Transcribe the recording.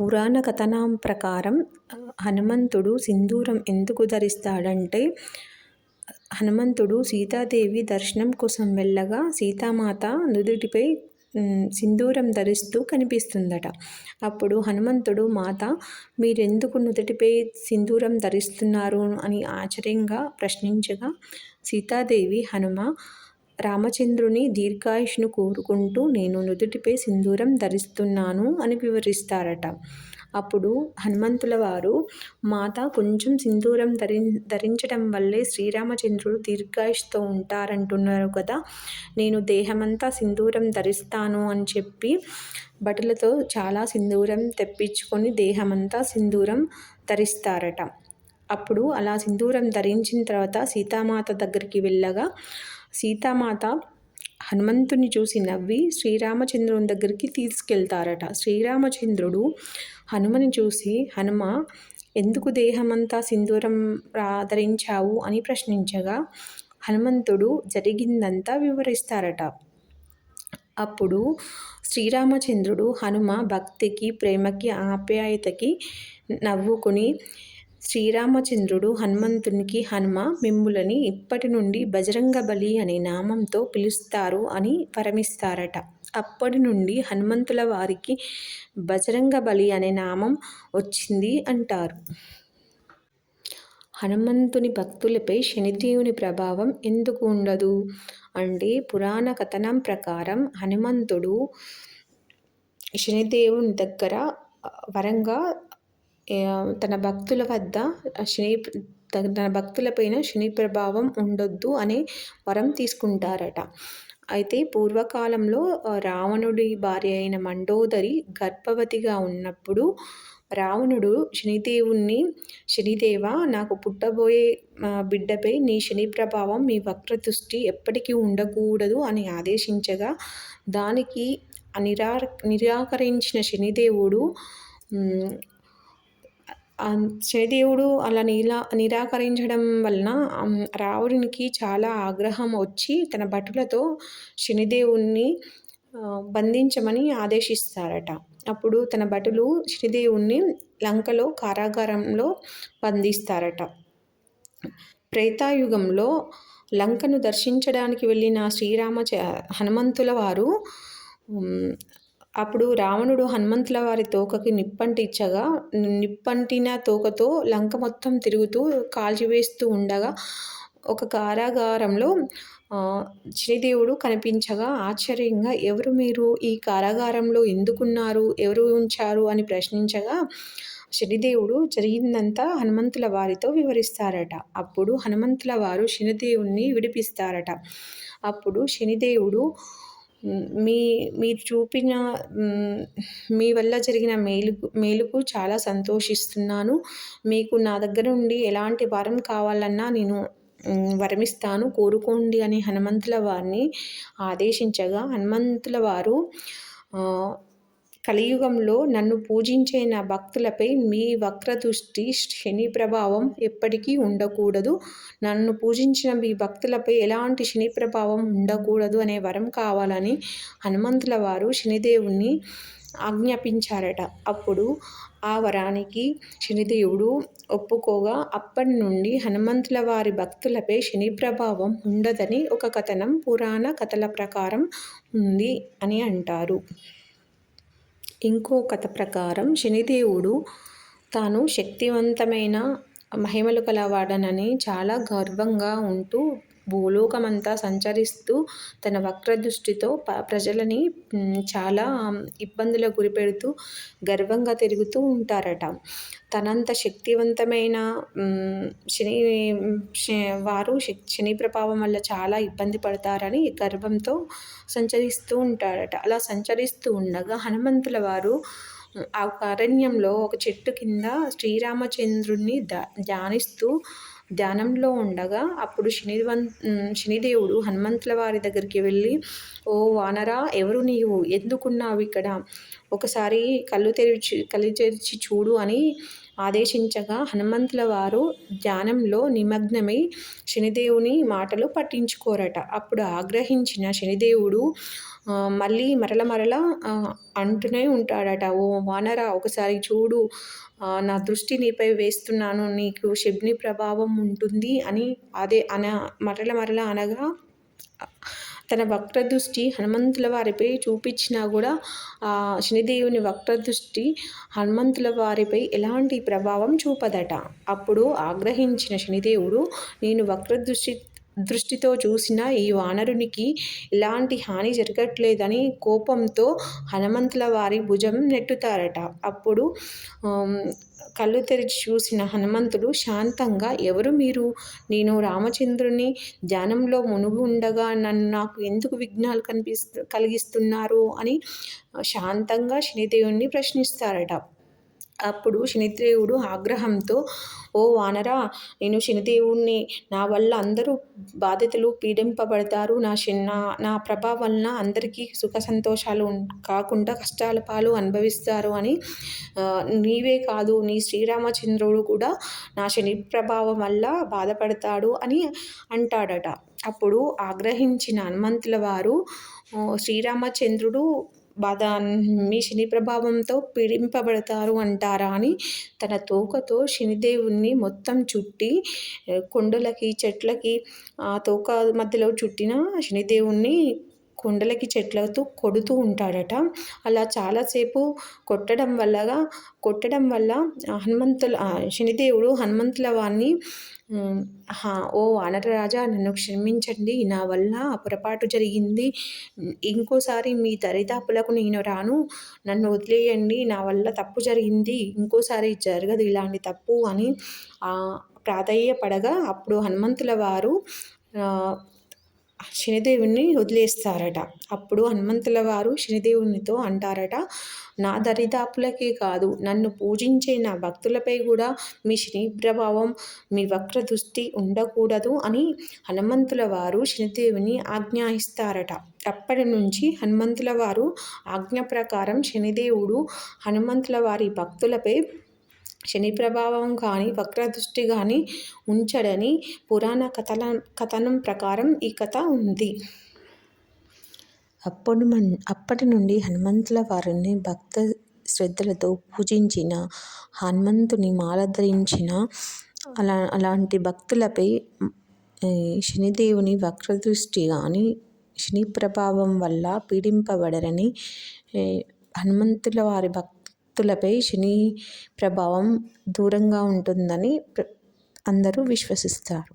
పురాణ కథనం ప్రకారం హనుమంతుడు సింధూరం ఎందుకు ధరిస్తాడంటే హనుమంతుడు సీతాదేవి దర్శనం కోసం వెళ్ళగా సీతామాత నుదుటిపై సింధూరం ధరిస్తూ కనిపిస్తుందట. అప్పుడు హనుమంతుడు మాత మీరెందుకు నుదుటిపై సింధూరం ధరిస్తున్నారు? అని ఆశ్చర్యంగా ప్రశ్నించగా సీతాదేవి హనుమ రామచంద్రుని దీర్ఘాయుష్ను కోరుకుంటూ నేను నుదుటిపై సింధూరం ధరిస్తున్నాను అని వివరిస్తారట. అప్పుడు హనుమంతుల వారు మాత కొంచెం సింధూరం ధరి ధరించడం వల్లే శ్రీరామచంద్రుడు దీర్ఘాయుష్తో ఉంటారంటున్నారు కదా. నేను దేహమంతా సింధూరం ధరిస్తాను అని చెప్పి బటులతో చాలా సింధూరం తెప్పించుకొని దేహమంతా సింధూరం ధరిస్తారట. అప్పుడు అలా సింధూరం ధరించిన తర్వాత సీతామాత దగ్గరికి వెళ్ళగా సీతామాత హనుమంతుని చూసి నవ్వి శ్రీరామచంద్రుని దగ్గరికి తీసుకెళ్తారట. శ్రీరామచంద్రుడు హనుమని చూసి హనుమ ఎందుకు దేహమంతా సింధూరం ఆదరించావు? అని ప్రశ్నించగా హనుమంతుడు జరిగిందంతా వివరిస్తారట. అప్పుడు శ్రీరామచంద్రుడు హనుమ భక్తికి ప్రేమకి ఆప్యాయతకి నవ్వుకుని శ్రీరామచంద్రుడు హనుమంతునికి హనుమ మిమ్ములని ఇప్పటి నుండి బజరంగ బలి అనే నామంతో పిలుస్తారు అని వరమిస్తారట అప్పటి నుండి హనుమంతుల వారికి బజరంగ బలి అనే నామం వచ్చింది అంటారు. హనుమంతుని భక్తులపై శనిదేవుని ప్రభావం ఎందుకు ఉండదు? అంటే పురాణ కథనం ప్రకారం హనుమంతుడు శనిదేవుని దగ్గర వరంగా తన భక్తుల వద్ద శని తన భక్తులపైన శని ప్రభావం ఉండొద్దు అనే వరం తీసుకుంటారట. అయితే పూర్వకాలంలో రావణుడి భార్య అయిన మండోదరి గర్భవతిగా ఉన్నప్పుడు రావణుడు శనిదేవుణ్ణి శనిదేవ నాకు పుట్టబోయే బిడ్డపై నీ శని ప్రభావం మీ వక్రదృష్టి ఎప్పటికీ ఉండకూడదు అని ఆదేశించగా దానికి నిరా నిరాకరించిన శనిదేవుడు శనిదేవుడు అలా నీలా నిరాకరించడం వలన రావణునికి చాలా ఆగ్రహం వచ్చి తన భటులతో శనిదేవుణ్ణి బంధించమని ఆదేశిస్తారట. అప్పుడు తన భటులు శనిదేవుణ్ణి లంకలో కారాగారంలో బంధిస్తారట. త్రేతాయుగంలో లంకను దర్శించడానికి వెళ్ళిన శ్రీరామ హనుమంతుల వారు అప్పుడు రావణుడు హనుమంతుల వారి తోకకి నిప్పంటిచ్చగా నిప్పంటిన తోకతో లంక మొత్తం తిరుగుతూ కాల్చివేస్తూ ఉండగా ఒక కారాగారంలో శ్రీదేవుడు కనిపించగా ఆశ్చర్యంగా ఎవరు మీరు? ఈ కారాగారంలో ఎందుకున్నారు? ఎవరు ఉంచారు? అని ప్రశ్నించగా శనిదేవుడు జరిగిందంతా హనుమంతుల వారితో వివరిస్తారట. అప్పుడు హనుమంతుల వారు శనిదేవుణ్ణి విడిపిస్తారట. అప్పుడు శనిదేవుడు మీ మీరు చూపిన మీ వల్ల జరిగిన మేలుకు మేలుకు చాలా సంతోషిస్తున్నాను. మీకు నా దగ్గర నుండి ఎలాంటి వరం కావాలన్నా నేను వరమిస్తాను. కోరుకోండి అని హనుమంతుల వారిని ఆదేశించగా హనుమంతుల వారు కలియుగంలో నన్ను పూజించే నా భక్తులపై మీ వక్రదృష్టి శని ప్రభావం ఎప్పటికీ ఉండకూడదు. నన్ను పూజించిన మీ భక్తులపై ఎలాంటి శని ప్రభావం ఉండకూడదు అనే వరం కావాలని హనుమంతుల వారు శనిదేవుణ్ణి ఆజ్ఞాపించారట. అప్పుడు ఆ వరానికి శనిదేవుడు ఒప్పుకోగా అప్పటి నుండి హనుమంతుల వారి భక్తులపై శని ప్రభావం ఉండదని ఒక కథనం పురాణ కథల ప్రకారం ఉంది అని అంటారు. ఇంకో కథ ప్రకారం శనిదేవుడు తాను శక్తివంతమైన మహిమలు కలవాడనని చాలా గర్వంగా ఉంటూ భూలోకమంతా సంచరిస్తూ తన వక్ర దృష్టితో ప ప్రజలని చాలా ఇబ్బందులకు గురిపెడుతూ గర్వంగా తిరుగుతూ ఉంటారట. తనంత శక్తివంతమైన శని వారు శని ప్రభావం వల్ల చాలా ఇబ్బంది పడతారని గర్వంతో సంచరిస్తూ ఉంటారట. అలా సంచరిస్తూ ఉండగా హనుమంతుల వారు ఆ అరణ్యంలో ఒక చెట్టు కింద శ్రీరామచంద్రుణ్ణి ధ్యానిస్తూ ధ్యానంలో ఉండగా అప్పుడు శనివన్ శనిదేవుడు హనుమంతుల వారి దగ్గరికి వెళ్ళి ఓ వానరా ఎవరు నీవు? ఎందుకున్నావు ఇక్కడ? ఒకసారి కళ్ళు తెరిచి కళ్ళు తెరిచి చూడు అని ఆదేశించగా హనుమంతుల వారు ధ్యానంలో నిమగ్నమై శనిదేవుని మాటలు పట్టించుకోరట. అప్పుడు ఆగ్రహించిన శనిదేవుడు మళ్ళీ మరల మరల అంటూనే ఉంటాడట ఓ వానరా ఒకసారి చూడు నా దృష్టి నీపై వేస్తున్నాను నీకు శబ్ని ప్రభావం ఉంటుంది అని అదే అన మరల మరల అనగా తన వక్ర దృష్టి హనుమంతుల వారిపై చూపించినా కూడా ఆ శనిదేవుని వక్రదృష్టి హనుమంతుల వారిపై ఎలాంటి ప్రభావం చూపదట. అప్పుడు ఆగ్రహించిన శనిదేవుడు నేను వక్ర దృష్టి దృష్టితో చూసిన ఈ వానరునికి ఎలాంటి హాని జరగట్లేదని కోపంతో హనుమంతుల వారి భుజం నెట్టుతారట. అప్పుడు కళ్ళు తెరిచి చూసిన హనుమంతుడు శాంతంగా ఎవరు మీరు? నేను రామచంద్రుని ధ్యానంలో మునుగు ఉండగా నన్ను నాకు ఎందుకు విఘ్నాలు కనిపిస్తు కలిగిస్తున్నారు? అని శాంతంగా శనిదేవుణ్ణి ప్రశ్నిస్తారట. అప్పుడు శనిదేవుడు ఆగ్రహంతో ఓ వానరా నేను శనిదేవుణ్ణి నా వల్ల అందరూ బాధితులు పీడింపబడతారు. నా నా నా ప్రభావం వలన అందరికీ సుఖ సంతోషాలు కాకుండా కష్టాల పాలు అనుభవిస్తారు అని నీవే కాదు నీ శ్రీరామచంద్రుడు కూడా నా శని ప్రభావం వల్ల బాధపడతాడు అని అంటాడట. అప్పుడు ఆగ్రహించిన హనుమంతుల వారు శ్రీరామచంద్రుడు బాధ మీ శని ప్రభావంతో పీడింపబడతారు అంటారా అని తన తోకతో శనిదేవుణ్ణి మొత్తం చుట్టి కొండలకి చెట్లకి ఆ తోక మధ్యలో చుట్టిన శనిదేవుణ్ణి కొండలకి చెట్లతో కొడుతూ ఉంటాడట. అలా చాలాసేపు కొట్టడం వల్లగా కొట్టడం వల్ల హనుమంతుల శనిదేవుడు హనుమంతుల వారిని ఓ వానరరాజా నన్ను క్షమించండి నా వల్ల పొరపాటు జరిగింది. ఇంకోసారి మీ దరిదాపులకు నేను రాను. నన్ను వదిలేయండి నా వల్ల తప్పు జరిగింది. ఇంకోసారి జరగదు ఇలాంటి తప్పు అని ప్రాధేయపడగా అప్పుడు హనుమంతుల వారు శనిదేవుని వదిలేస్తారట. అప్పుడు హనుమంతుల వారు శనిదేవునితో అంటారట నా దరిదాపులకే కాదు నన్ను పూజించే నా భక్తులపై కూడా మీ శని ప్రభావం మీ వక్ర దృష్టి ఉండకూడదు అని హనుమంతుల వారు శనిదేవుని ఆజ్ఞాయిస్తారట. అప్పటి నుంచి హనుమంతుల వారు ఆజ్ఞ ప్రకారం శనిదేవుడు హనుమంతుల వారి భక్తులపై శని ప్రభావం కానీ వక్రదృష్టి కానీ ఉంచడని పురాణ కథల కథనం ప్రకారం ఈ కథ ఉంది. అప్పుడు మన్ అప్పటి నుండి హనుమంతుల వారిని భక్త శ్రద్ధలతో పూజించిన హనుమంతుని మాల ధరించిన అలా అలాంటి భక్తులపై శనిదేవుని వక్రదృష్టి కానీ శని ప్రభావం వల్ల పీడింపబడరని హనుమంతుల వారి భక్ భక్తులపై శని ప్రభావం దూరంగా ఉంటుందని అందరూ విశ్వసిస్తారు.